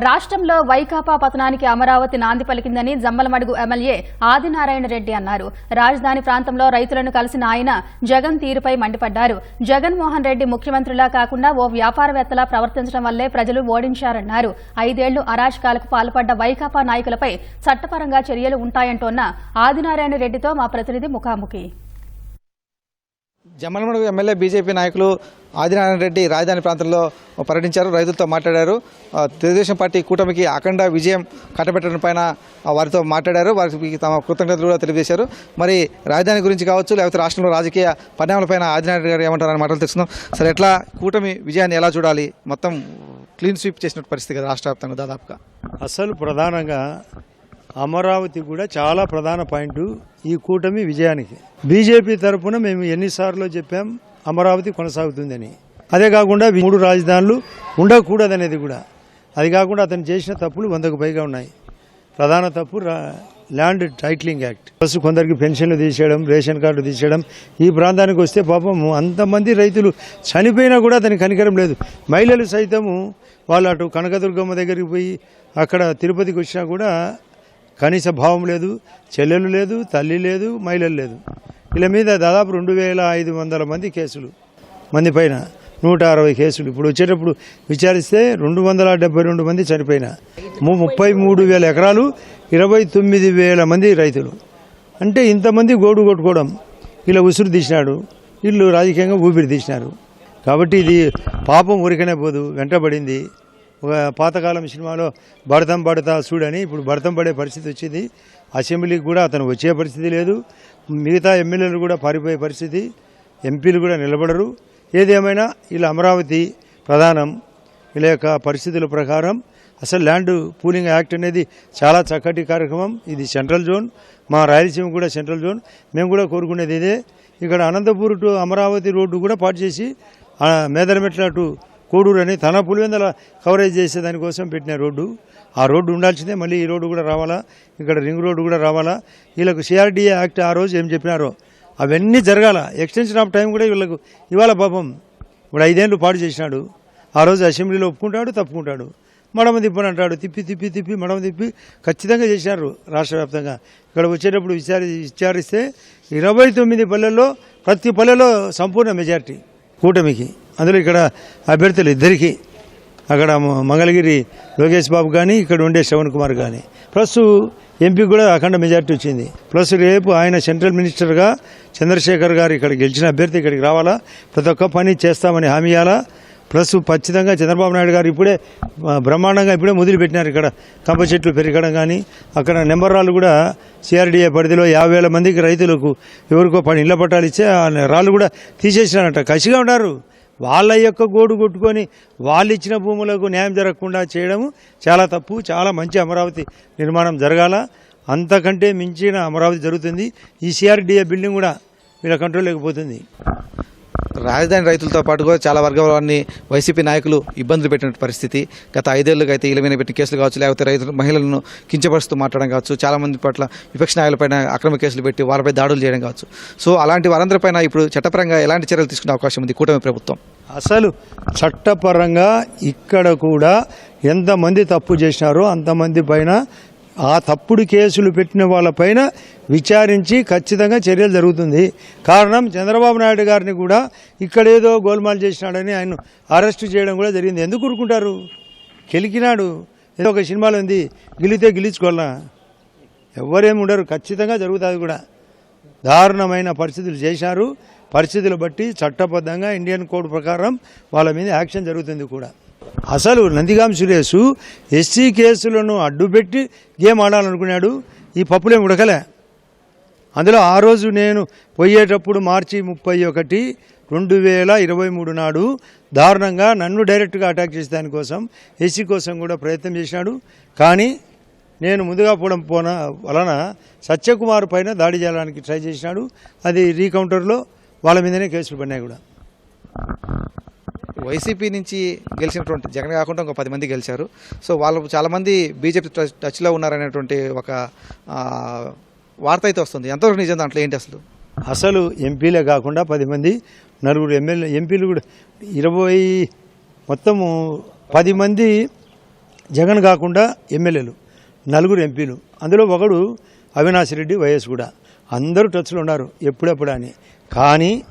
రాష్ట్రంలో వైకాపా పతనానికి అమరావతి నాంది పలికిందని జమ్మలమడుగు ఎమ్మెల్యే ఆదినారాయణ రెడ్డి అన్నారు. రాజధాని ప్రాంతంలో రైతులను కలిసిన ఆయన జగన్ తీరుపై మండిపడ్డారు. జగన్మోహన్ రెడ్డి ముఖ్యమంత్రిలా కాకుండా ఓ వ్యాపారవేత్తలా ప్రవర్తించడం వల్లే ప్రజలు ఓడించారన్నారు. ఐదేళ్ళు అరాచకాలకు పాల్పడ్డ వైకాపా నాయకులపై చట్టపరంగా చర్యలు ఉంటాయంటోన్న ఆదినారాయణ రెడ్డితో మా ప్రతినిధి ముఖాముఖి. జమ్మలమడుగు ఎమ్మెల్యే బీజేపీ నాయకులు ఆదినారాయణ రెడ్డి రాజధాని ప్రాంతంలో పర్యటించారు. రైతులతో మాట్లాడారు. తెలుగుదేశం పార్టీ కూటమికి అఖండ విజయం కట్టబెట్టడం పైన వారితో మాట్లాడారు. వారికి తమ కృతజ్ఞతలు కూడా తెలియజేశారు. మరి రాజధాని గురించి కావచ్చు లేకపోతే రాష్ట్రంలో రాజకీయ పరిణామాలపైన ఆదినారాయణ గారు ఏమంటారని మాటలు తెలుసుకుందాం సరే ఎట్లా కూటమి విజయాన్ని ఎలా చూడాలి? మొత్తం క్లీన్ స్వీప్ చేసిన పరిస్థితి కదా రాష్ట్ర వ్యాప్తంగా దాదాపుగా. అసలు ప్రధానంగా అమరావతి కూడా చాలా ప్రధాన పాయింట్ ఈ కూటమి విజయానికి. బీజేపీ తరఫున మేము ఎన్నిసార్లు చెప్పాం అమరావతి కొనసాగుతుందని. అదే కాకుండా మూడు రాజధానులు ఉండకూడదనేది కూడా. అది కాకుండా అతను చేసిన తప్పులు వందకు పైగా ఉన్నాయి. ప్రధాన తప్పు రా- ల్యాండ్ టైట్లింగ్ యాక్ట్. ప్లస్ కొందరికి పెన్షన్లు తీసేయడం రేషన్ కార్డు తీసేయడం ఈ ప్రాంతానికి వస్తే పాపం అంతమంది రైతులు చనిపోయినా కూడా అతనికి కనికరం లేదు. మహిళలు సైతము వాళ్ళు అటు కనకదుర్గమ్మ దగ్గరికి పోయి అక్కడ తిరుపతికి వచ్చినా కూడా కనీస భావం లేదు చెల్లెలు లేదు తల్లి లేదు మహిళలు లేదు. వీళ్ళ మీద దాదాపు రెండు వేల ఐదు వందల మంది కేసులు. మంది పైన నూట అరవై కేసులు. ఇప్పుడు వచ్చేటప్పుడు విచారిస్తే రెండు వందల డెబ్బై రెండు మంది చనిపోయిన. ముప్పై మూడు వేల ఎకరాలు ఇరవై తొమ్మిది వేల మంది రైతులు. అంటే ఇంతమంది గోడు కొట్టుకోవడం ఇలా ఉసురు తీసినాడు. వీళ్ళు రాజకీయంగా ఊపిరి తీసినారు. కాబట్టి ఇది పాపం ఊరికనే పోదు వెంటబడింది. ఒక పాతకాలం సినిమాలో భరతం పడతా చూడని ఇప్పుడు భరతం పడే పరిస్థితి వచ్చింది. అసెంబ్లీకి కూడా అతను వచ్చే పరిస్థితి లేదు. మిగతా ఎమ్మెల్యేలు కూడా పారిపోయే పరిస్థితి. ఎంపీలు కూడా నిలబడరు. ఏదేమైనా వీళ్ళ అమరావతి ప్రధానం వీళ్ళ యొక్క పరిస్థితుల ప్రకారం అసలు ల్యాండ్ పూలింగ్ యాక్ట్ అనేది చాలా చక్కటి కార్యక్రమం. ఇది సెంట్రల్ జోన్. మా రాయలసీమ కూడా సెంట్రల్ జోన్. మేము కూడా కోరుకునేది ఇదే. ఇక్కడ అనంతపూర్ టు అమరావతి రోడ్డు కూడా పాటు చేసి ఆ, మేదరమెట్ల టు కోడూరని అని తన పులివెందల కవరేజ్ చేసే దానికోసం పెట్టిన రోడ్డు. ఆ రోడ్డు ఉండాల్సిందే. మళ్ళీ ఈ రోడ్డు కూడా రావాలా? ఇక్కడ రింగ్ రోడ్డు కూడా రావాలా? వీళ్ళకు సిఆర్డీఏ యాక్ట్ ఆ రోజు ఏం చెప్పినారో? అవన్నీ జరగాల? ఎక్స్టెన్షన్ ఆఫ్ టైం కూడా వీళ్ళకు ఇవాళ పాపం? ఇప్పుడు ఐదేళ్ళు పాడు చేసినాడు. ఆ రోజు అసెంబ్లీలో ఒప్పుకుంటాడు తప్పుకుంటాడు. మడమ తిప్పని అంటాడు. తిప్పి తిప్పి తిప్పి మడమ తిప్పి ఖచ్చితంగా చేశారు రాష్ట్ర వ్యాప్తంగా. ఇక్కడ వచ్చేటప్పుడు విచారి విచారిస్తే ఇరవై తొమ్మిది పల్లెల్లో ప్రతి పల్లెలో సంపూర్ణ మెజార్టీ కూటమికి. అందులో ఇక్కడ అభ్యర్థులు ఇద్దరికి అక్కడ మంగళగిరి లోకేష్ బాబు కానీ ఇక్కడ ఉండే శ్రవణ్ కుమార్ కానీ ప్లస్ ఎంపీ కూడా అఖండ మెజార్టీ వచ్చింది. ప్లస్ రేపు ఆయన సెంట్రల్ మినిస్టర్గా చంద్రశేఖర్ గారు ఇక్కడ గెలిచిన అభ్యర్థి ఇక్కడికి రావాలా? ప్రతి ఒక్క పని చేస్తామని హామీ ఇవ్వాలా ప్లస్ ఖచ్చితంగా చంద్రబాబు నాయుడు గారు ఇప్పుడే బ్రహ్మాండంగా ఇప్పుడే ముదిరి పెట్టినారు ఇక్కడ. కంప చెట్లు పెరగడం కానీ అక్కడ నెంబర్ రాళ్ళు కూడా సిఆర్డీఏ పరిధిలో యాభై వేల మందికి రైతులకు ఎవరికో పని ఇళ్ళ పట్టాలు ఇచ్చే ఆ రాళ్ళు కూడా తీసేసినారంట. కసిగా ఉన్నారు. వాళ్ళ యొక్క గోడు కొట్టుకొని వాళ్ళు ఇచ్చిన భూములకు న్యాయం జరగకుండా చేయడము చాలా తప్పు చాలా మంచి అమరావతి నిర్మాణం జరగాల. అంతకంటే మించిన అమరావతి జరుగుతుంది. ఈ సిఆర్డిఏ బిల్డింగ్ కూడా వీళ్ళ కంట్రోల్ లేకపోతుంది. రాజధాని రైతులతో పాటు కూడా చాలా వర్గాల వైసీపీ నాయకులు ఇబ్బందులు పెట్టిన పరిస్థితి. గత ఐదేళ్ళుగా అయితే వీళ్ళ మీద పెట్టిన కేసులు కావచ్చు లేకపోతే రైతులు మహిళలను కించపరుస్తూ మాట్లాడడం కావచ్చు చాలామంది పట్ల విపక్ష నాయకులపైన అక్రమ కేసులు పెట్టి వారిపై దాడులు చేయడం కావచ్చు. సో అలాంటి వారందరిపైన ఇప్పుడు చట్టపరంగా ఎలాంటి చర్యలు తీసుకునే అవకాశం ఉంది కూటమి ప్రభుత్వం? అసలు చట్టపరంగా ఇక్కడ కూడా ఎంతమంది తప్పు చేసినారో అంతమంది పైన ఆ తప్పుడు కేసులు పెట్టిన వాళ్ళపైన విచారించి ఖచ్చితంగా చర్యలు జరుగుతుంది. కారణం చంద్రబాబు నాయుడు గారిని కూడా ఇక్కడేదో గోల్మాల్ చేసినాడని ఆయన అరెస్టు చేయడం కూడా జరిగింది. ఎందుకు ఊరుకుంటారు? కెలికినాడు. ఏదో ఒక సినిమాలో ఉంది. గిలితే గిలిచుకోవాలా ఎవరేమి ఉండరు. ఖచ్చితంగా జరుగుతుంది కూడా. దారుణమైన పరిస్థితులు చేశారు. పరిస్థితులు బట్టి చట్టబద్ధంగా ఇండియన్ కోడ్ ప్రకారం వాళ్ళ మీద యాక్షన్ జరుగుతుంది కూడా. అసలు నందిగాం సురేష్ ఎస్సీ కేసులను అడ్డుపెట్టి గేమ్ ఆడాలనుకున్నాడు. ఈ పప్పులేం ఉడకలే. అందులో ఆ రోజు నేను పోయేటప్పుడు మార్చి ముప్పై ఒకటి రెండు వేల ఇరవై మూడు నాడు దారుణంగా నన్ను డైరెక్ట్గా అటాక్ చేసే దానికోసం ఎస్సీ కోసం కూడా ప్రయత్నం చేసినాడు. కానీ నేను ముందుగా పోవడం పోన వలన సత్యకుమార్ పైన దాడి చేయడానికి ట్రై చేసినాడు. అది రీకౌంటర్లో వాళ్ళ మీదనే కేసులు పడినాయి కూడా. వైసీపీ నుంచి గెలిచినటువంటి జగన్ కాకుండా ఒక పది మంది గెలిచారు. సో వాళ్ళు చాలామంది బీజేపీ టచ్- టచ్లో ఉన్నారనేటువంటి ఒక వార్త అయితే వస్తుంది. ఎంతవరకు నిజం దాంట్లో ఏంటి అసలు? అసలు ఎంపీలే కాకుండా పది మంది నలుగురు ఎమ్మెల్యే ఎంపీలు కూడా ఇరవై మొత్తము పది మంది జగన్ కాకుండా ఎమ్మెల్యేలు నలుగురు ఎంపీలు. అందులో ఒకడు అవినాష్ రెడ్డి వైఎస్ కూడా. అందరూ టచ్లో ఉన్నారు ఎప్పుడెప్పుడు అని. కానీ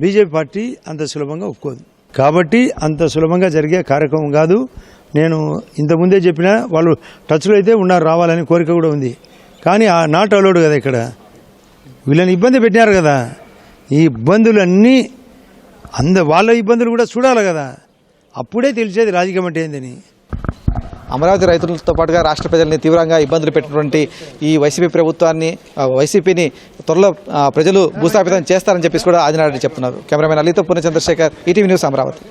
బీజేపీ పార్టీ అంత సులభంగా ఒప్పుకోదు. కాబట్టి అంత సులభంగా జరిగే కార్యక్రమం కాదు. నేను ఇంతకుముందే చెప్పిన వాళ్ళు టచ్లో అయితే ఉన్నారు రావాలని కోరిక కూడా ఉంది. కానీ ఆ నాట్ అలౌడ్ కదా ఇక్కడ. వీళ్ళని ఇబ్బంది పెట్టినారు కదా. ఈ ఇబ్బందులన్నీ అంద వాళ్ళ ఇబ్బందులు కూడా చూడాలి కదా. అప్పుడే తెలిసేది రాజకీయం అంటే ఏందని. అమరావతి రైతులతో పాటుగా రాష్ట్ర ప్రజల్ని తీవ్రంగా ఇబ్బందులు పెట్టినటువంటి ఈ వైసీపీ ప్రభుత్వాన్ని వైసీపీని త్వరలో ప్రజలు భూస్థాపితం చేస్తారని చెప్పేసి కూడా ఆదినారెడ్డి చెప్తున్నారు. కెమెరామెన్ అలీతో పూర్ణ చంద్రశేఖర్ ఈటీవీ న్యూస్ అమరావతి.